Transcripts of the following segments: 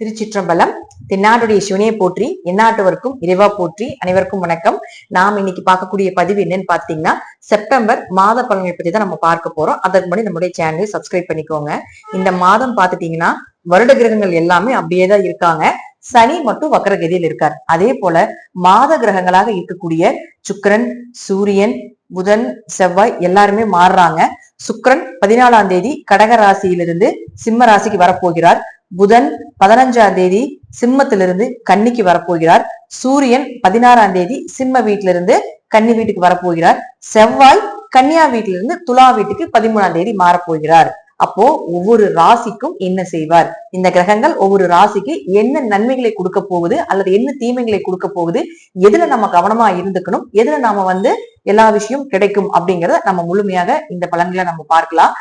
திருச்சிற்றம்பலம் தென்னாடுடைய சிவனையை போற்றி எந்நாட்டவருக்கும் இறைவா போற்றி அனைவருக்கும் வணக்கம். நாம் இன்னைக்கு பார்க்கக்கூடிய பதிவு என்னன்னு பாத்தீங்கன்னா செப்டம்பர் மாத பலன்களை பத்தி தான் நம்ம பார்க்க போறோம். அதற்கு முன்னாடி நம்முடைய சேனலை சப்ஸ்கிரைப் பண்ணிக்கோங்க. இந்த மாதம் பாத்துட்டீங்கன்னா வருட கிரகங்கள் எல்லாமே அப்படியே தான் இருக்காங்க. சனி மட்டும் வக்கரகதியில் இருக்கார். அதே போல மாத கிரகங்களாக இருக்கக்கூடிய சுக்கரன் சூரியன் புதன் செவ்வாய் எல்லாருமே மாறுறாங்க. சுக்கரன் பதினாலாம் தேதி கடக ராசியிலிருந்து சிம்ம ராசிக்கு வரப்போகிறார். புதன் பதினஞ்சாம் தேதி சிம்மத்திலிருந்து கன்னிக்கு வரப்போகிறார். சூரியன் பதினாறாம் தேதி சிம்ம வீட்டிலிருந்து கன்னி வீட்டுக்கு வரப்போகிறார். செவ்வாய் கன்னியா வீட்டிலிருந்து துலா வீட்டுக்கு பதிமூணாம் தேதி மாறப்போகிறார். அப்போ ஒவ்வொரு ராசிக்கும் என்ன செய்வார்? இந்த கிரகங்கள் ஒவ்வொரு ராசிக்கு என்ன நன்மைகளை கொடுக்க போகுது அல்லது என்ன தீமைகளை கொடுக்க போகுது எதுல நம்ம கவனமா இருந்துக்கணும் எதுல நாம வந்து எல்லா விஷயம் கிடைக்கும் அப்படிங்கறத நம்ம முழுமையாக இந்த பலன்களை நம்ம பார்க்கலாம்.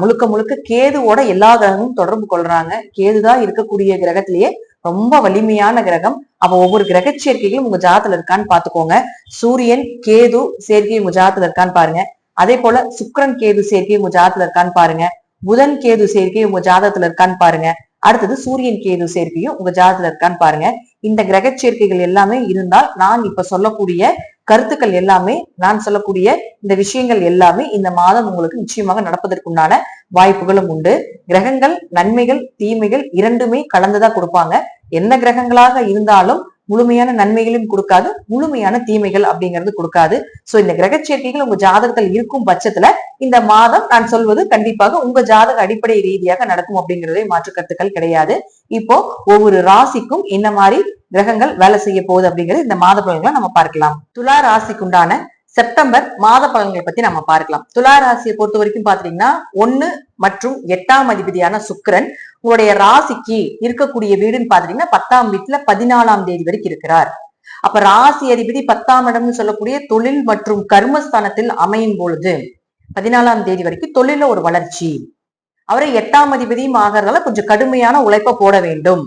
முழுக்க முழுக்க கேதுவோட எல்லா கிரகமும் தொடர்பு கொள்றாங்க. கேதுதான் இருக்கக்கூடிய கிரகத்திலேயே ரொம்ப வலிமையான கிரகம். அப்ப ஒவ்வொரு கிரக சேர்க்கைகளும் உங்க ஜாதத்துல இருக்கான்னு பாத்துக்கோங்க சூரியன் கேது சேர்க்கை உங்க ஜாதத்துல இருக்கான்னு பாருங்க. அதே போல சுக்கரன் கேது சேர்க்கை உங்க ஜாதத்துல இருக்கான்னு பாருங்க. புதன் கேது சேர்க்கை உங்க ஜாதகத்துல இருக்கான்னு பாருங்க. அடுத்தது சூரியன் கேது சேர்க்கையும் உங்க ஜாதத்துல இருக்கான்னு பாருங்க. இந்த கிரக சேர்க்கைகள் எல்லாமே இருந்தால் நான் இப்ப சொல்லக்கூடிய கருத்துக்கள் எல்லாமே நான் சொல்லக்கூடிய இந்த விஷயங்கள் எல்லாமே இந்த மாதம் உங்களுக்கு நிச்சயமாக நடப்பதற்குண்டான வாய்ப்புகளும் உண்டு. கிரகங்கள் நன்மைகள் தீமைகள் இரண்டுமே கலந்துதான் கொடுப்பாங்க. என்ன கிரகங்களாக இருந்தாலும் முழுமையான நன்மைகளையும் கொடுக்காது முழுமையான தீமைகள் அப்படிங்கிறது கொடுக்காது. சோ இந்த கிரக சேர்க்கைகள் உங்க ஜாதகத்தில் இருக்கும் பட்சத்துல இந்த மாதம் நான் சொல்வது கண்டிப்பாக உங்க ஜாதக அடிப்படை ரீதியாக நடக்கும் அப்படிங்கறதே மாற்று கருத்துக்கள் கிடையாது. இப்போ ஒவ்வொரு ராசிக்கும் என்ன மாதிரி கிரகங்கள் வேலை செய்ய போகுது அப்படிங்கிறது இந்த மாத பலன்களை நம்ம பார்க்கலாம். துலா ராசிக்குண்டான செப்டம்பர் மாத பலன்களை பத்தி நம்ம பார்க்கலாம். துலா ராசியை பொறுத்த வரைக்கும் பாத்தீங்கன்னா ஒண்ணு மற்றும் எட்டாம் அதிபதியான சுக்கிரன் உங்களுடைய ராசிக்கு இருக்கக்கூடிய வீடுன்னு பாத்தீங்கன்னா பத்தாம் வீட்டுல பதினாலாம் தேதி வரைக்கும் இருக்கிறார். அப்ப ராசி அதிபதி பத்தாம் இடம்னு சொல்லக்கூடிய தொழில் மற்றும் கர்மஸ்தானத்தில் அமையும் பொழுது பதினாலாம் தேதி வரைக்கும் தொழில ஒரு வளர்ச்சி. அவரை எட்டாம் அதிபதியும் ஆகிறதால கொஞ்சம் கடுமையான உழைப்ப போட வேண்டும்.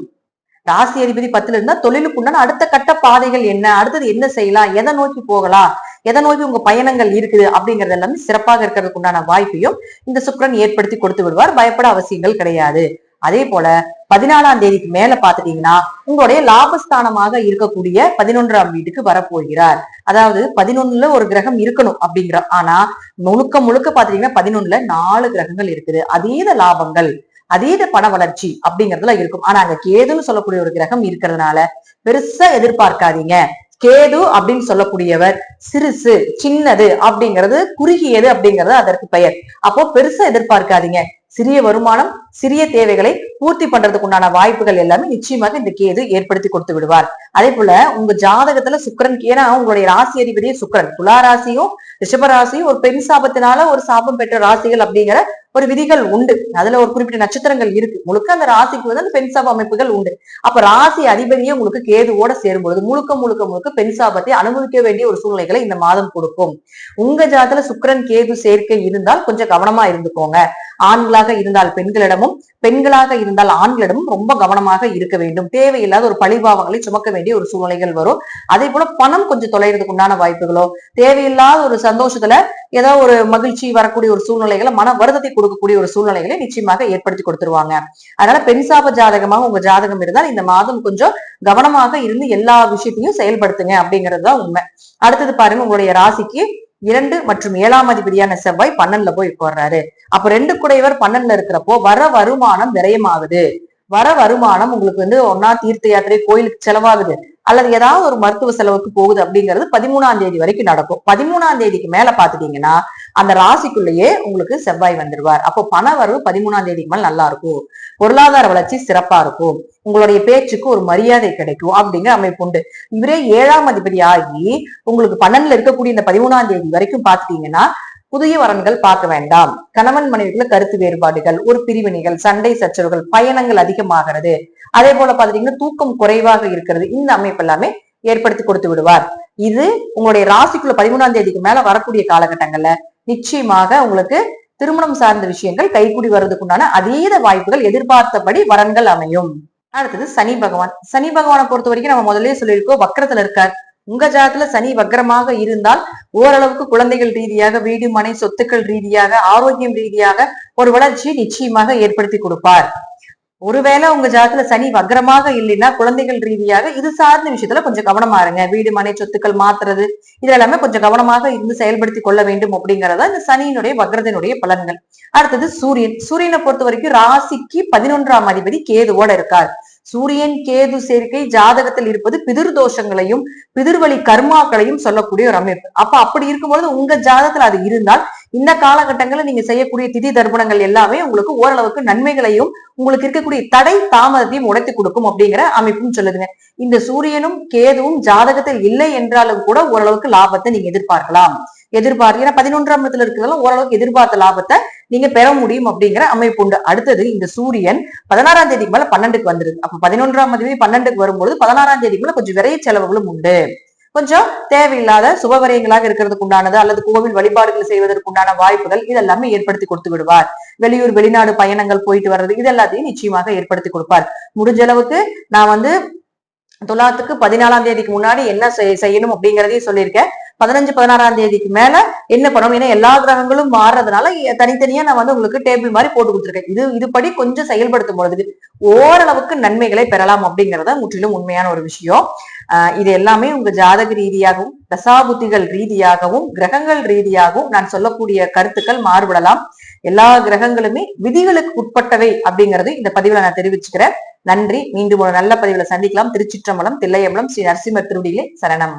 ராசி அதிபதி பத்துல இருந்தா தொழிலுக்குண்டான அடுத்த கட்ட பாதைகள் என்ன? அடுத்தது என்ன செய்யலாம்? எதை நோக்கி போகலாம்? எதை நோக்கி உங்க பயணங்கள் இருக்குது அப்படிங்கறது எல்லாமே சிறப்பாக இருக்கிறதுக்கு உண்டான வாய்ப்பையும் இந்த சுக்கரன் ஏற்படுத்தி கொடுத்து விடுவார். பயப்பட அவசியங்கள் கிடையாது. அதே போல பதினாலாம் தேதிக்கு மேல பாத்துட்டீங்கன்னா உங்களுடைய லாபஸ்தானமாக இருக்கக்கூடிய பதினொன்றாம் வீட்டுக்கு வரப்போகிறார். அதாவது பதினொன்னுல ஒரு கிரகம் இருக்கணும் அப்படிங்கிற ஆனா முழுக்க முழுக்க பாத்துட்டீங்கன்னா பதினொன்னுல நாலு கிரகங்கள் இருக்குது. அதீத லாபங்கள் அதீத பண வளர்ச்சி அப்படிங்கறதுல இருக்கும். ஆனா அங்க கேதுன்னு சொல்லக்கூடிய ஒரு கிரகம் இருக்கிறதுனால பெருசா எதிர்பார்க்காதீங்க. கேது அப்படின்னு சொல்லக்கூடியவர். சிறுசு சின்னது அப்படிங்கிறது குறுகியது அப்படிங்கிறது அதற்கு பெயர். அப்போ பெருசா எதிர்பார்க்காதீங்க. சிறிய வருமானம் சிறிய தேவைகளை பூர்த்தி பண்றதுக்கு உண்டான வாய்ப்புகள் எல்லாமே நிச்சயமாக இந்த கேது ஏற்படுத்தி கொடுத்து விடுவார். அதே போல உங்க ஜாதகத்துல சுக்கரன் ஏன்னா உங்களுடைய ராசி அதிபதியே சுக்கரன். துலா ராசியும் ரிஷபராசியும் ஒரு பெண் சாபத்தினால ஒரு சாபம் பெற்ற ராசிகள் அப்படிங்கிற ஒரு விதிகள் உண்டு. அதுல ஒரு குறிப்பிட்ட நட்சத்திரங்கள் இருக்கு. முழுக்க அந்த ராசிக்கு வந்து அந்த பெண் சாப அமைப்புகள் உண்டு. அப்ப ராசி அதிபதியே உங்களுக்கு கேதுவோட சேரும்பொழுது முழுக்க முழுக்க முழுக்க பெண் சாபத்தை அனுபவிக்க வேண்டிய ஒரு சூழ்நிலைகளை இந்த மாதம் கொடுக்கும். உங்க ஜாதத்துல சுக்கரன் கேது சேர்க்கை இருந்தால் கொஞ்சம் கவனமா இருந்துக்கோங்க. ஆண்களாக இருந்தால் பெண்களிடம் பெண்களிடமும் பெண்களாக இருந்தால் ஆண்களிடமும் ரொம்ப கவனமாக இருக்க வேண்டும். தேவையில்லாத ஒரு பழிபாவங்களை சுமக்க வேண்டிய ஒரு சூழ்நிலைகள் வரும். அதே போல பணம் கொஞ்சம் தொலைகிறதுக்கு உண்டான வாய்ப்புகளோ தேவையில்லாத ஒரு சந்தோஷத்துல ஏதோ ஒரு மகிழ்ச்சி வரக்கூடிய ஒரு சூழ்நிலைகளை மன வருத்தத்தை கொடுக்கக்கூடிய ஒரு சூழ்நிலைகளை நிச்சயமாக ஏற்படுத்தி கொடுத்துருவாங்க. அதனால பெண் சாப ஜாதகமாக உங்க ஜாதகம் இருந்தால் இந்த மாதம் கொஞ்சம் கவனமாக இருந்து எல்லா விஷயத்தையும் செயல்படுத்துங்க அப்படிங்கிறது தான் உண்மை. அடுத்தது பாருங்க உங்களுடைய ராசிக்கு இரண்டு மற்றும் ஏழாம் அதிபதியான செவ்வாய் பன்னெண்டுல போய் உட்கார்றாரு. அப்ப ரெண்டு குடையவர் பன்னெண்டுல இருக்கிறப்போ வர வருமானம் விரயமாகுது. வர வருமானம் உங்களுக்கு வந்து ஒன்னா தீர்த்த யாத்திரை கோயிலுக்கு செலவாகுது. அல்லது ஏதாவது ஒரு மருத்துவ செலவுக்கு போகுது அப்படிங்கிறது பதிமூணாம் தேதி வரைக்கும் நடக்கும். பதிமூணாம் தேதிக்கு மேல பாத்துட்டீங்கன்னா அந்த ராசிக்குள்ளேயே உங்களுக்கு செவ்வாய் வந்துடுவார் அப்போ பண வரவு பதிமூணாம் தேதிக்கு மேல் நல்லா இருக்கும். பொருளாதார வளர்ச்சி சிறப்பா இருக்கும். உங்களுடைய பேச்சுக்கு ஒரு மரியாதை கிடைக்கும் அப்படிங்கிற அமைப்பு உண்டு. இவரே ஏழாம் அதிபதி ஆகி உங்களுக்கு பன்னெண்டுல இருக்கக்கூடிய இந்த பதிமூணாம் தேதி வரைக்கும் பாத்துட்டீங்கன்னா புதிய வரன்கள் பார்க்க வேண்டாம். கணவன் மனைவிக்குள்ள கருத்து வேறுபாடுகள் ஒரு பிரிவினைகள் சண்டை சச்சரவுகள் பயணங்கள் அதிகமாகிறது. அதே போல பாத்தீங்கன்னா தூக்கம் குறைவாக இருக்கிறது. இந்த அமைப்பு எல்லாமே ஏற்படுத்தி கொடுத்து விடுவார். இது உங்களுடைய ராசிக்குள்ள பதிமூணாம் தேதிக்கு மேல வரக்கூடிய காலகட்டங்கள்ல நிச்சயமாக உங்களுக்கு திருமணம் சார்ந்த விஷயங்கள் கைகூடி வர்றதுக்குண்டான அதீத வாய்ப்புகள் எதிர்பார்த்தபடி வரன்கள் அமையும். அடுத்தது சனி பகவான். சனி பகவானை பொறுத்த வரைக்கும் நம்ம முதலே சொல்லியிருக்கோம் வக்கரத்துல இருக்கார். உங்க ஜாதத்துல சனி வக்கரமாக இருந்தால் ஓரளவுக்கு குழந்தைகள் ரீதியாக வீடு மனை சொத்துக்கள் ரீதியாக ஆரோக்கியம் ரீதியாக ஒரு வளர்ச்சியை நிச்சயமாக ஏற்படுத்தி கொடுப்பார். ஒருவேளை உங்க ஜாதத்துல சனி வக்ரமாக இல்லைன்னா குழந்தைகள் ரீதியாக இது சார்ந்த விஷயத்துல கொஞ்சம் கவனமா இருங்க. வீடு மனை சொத்துக்கள் மாத்துறது இது எல்லாமே கொஞ்சம் கவனமாக இருந்து செயல்படுத்தி கொள்ள வேண்டும் அப்படிங்கறத இந்த சனியினுடைய வக்ரத்தினுடைய பலன்கள். அடுத்தது சூரியன். சூரியனை பொறுத்த வரைக்கும் ராசிக்கு பதினொன்றாம் அதிபதி கேதுவோட இருக்கார். சூரியன் கேது சேர்க்கை ஜாதகத்தில் இருப்பது பிதிர் தோஷங்களையும் பிதிர்வழி கர்மாக்களையும் சொல்லக்கூடிய ஒரு அமைப்பு. அப்ப அப்படி இருக்கும்பொழுது உங்க ஜாதகத்துல அது இருந்தால் இந்த காலகட்டங்களில் நீங்க செய்யக்கூடிய திதி தர்ப்பணங்கள் எல்லாமே உங்களுக்கு ஓரளவுக்கு நன்மைகளையும் உங்களுக்கு இருக்கக்கூடிய தடை தாமதத்தையும் உடைத்து கொடுக்கும் அப்படிங்கிற அமைப்பும் சொல்லுதுங்க. இந்த சூரியனும் கேதுவும் ஜாதகத்தில் இல்லை என்றாலும் கூட ஓரளவுக்கு லாபத்தை நீங்க எதிர்பார்க்கலாம். எதிர்பார்த்து ஏன்னா பதினொன்றாம் இடத்துல இருக்கிறதெல்லாம் ஓரளவுக்கு எதிர்பார்த்த லாபத்தை நீங்க பெற முடியும் அப்படிங்கிற அமைப்பு உண்டு. அடுத்தது இந்த சூரியன் பதினாறாம் தேதிக்கு மேல பன்னெண்டுக்கு வந்துருது அப்ப பதினொன்றாம் தேதி பன்னெண்டுக்கு வரும்போது பதினாறாம் தேதிக்கு மேல கொஞ்சம் விரைய செலவுகளும் உண்டு. கொஞ்சம் தேவையில்லாத சுபவரியங்களாக இருக்கிறதுக்கு உண்டானது அல்லது கோவில் வழிபாடுகள் செய்வதற்கு உண்டான வாய்ப்புகள் இதெல்லாமே ஏற்படுத்தி கொடுத்து விடுவார். வெளியூர் வெளிநாடு பயணங்கள் போயிட்டு வர்றது இதெல்லாத்தையும் நிச்சயமாக ஏற்படுத்தி கொடுப்பார். முடிஞ்ச அளவுக்கு நான் வந்து துலாத்துக்கு பதினாலாம் தேதிக்கு முன்னாடி என்ன செய்யணும் அப்படிங்கறதையும் சொல்லியிருக்கேன். பதினஞ்சு பதினாறாம் தேதிக்கு மேல என்ன பண்ணணும்? ஏன்னா எல்லா கிரகங்களும் மாறுறதுனால தனித்தனியா நான் வந்து உங்களுக்கு டேபிள் மாதிரி போட்டு கொடுத்துருக்கேன். இது இதுபடி கொஞ்சம் செயல்படுத்தும் பொழுது ஓரளவுக்கு நன்மைகளை பெறலாம் அப்படிங்கறத முற்றிலும் உண்மையான ஒரு விஷயம். இது எல்லாமே உங்க ஜாதக ரீதியாகவும் தசாபுத்திகள் ரீதியாகவும் கிரகங்கள் ரீதியாகவும் நான் சொல்லக்கூடிய கருத்துக்கள் மாறுபடலாம். எல்லா கிரகங்களுமே விதிகளுக்கு உட்பட்டவை அப்படிங்கறது இந்த பதிவுல நான் தெரிவிச்சுக்கிறேன். நன்றி. மீண்டும் ஒரு நல்ல பதிவுல சந்திக்கலாம். திருச்சிற்றம்பலம் தில்லையம்பலம் ஸ்ரீ நரசிம்மர் திருவடியிலே சரணம்.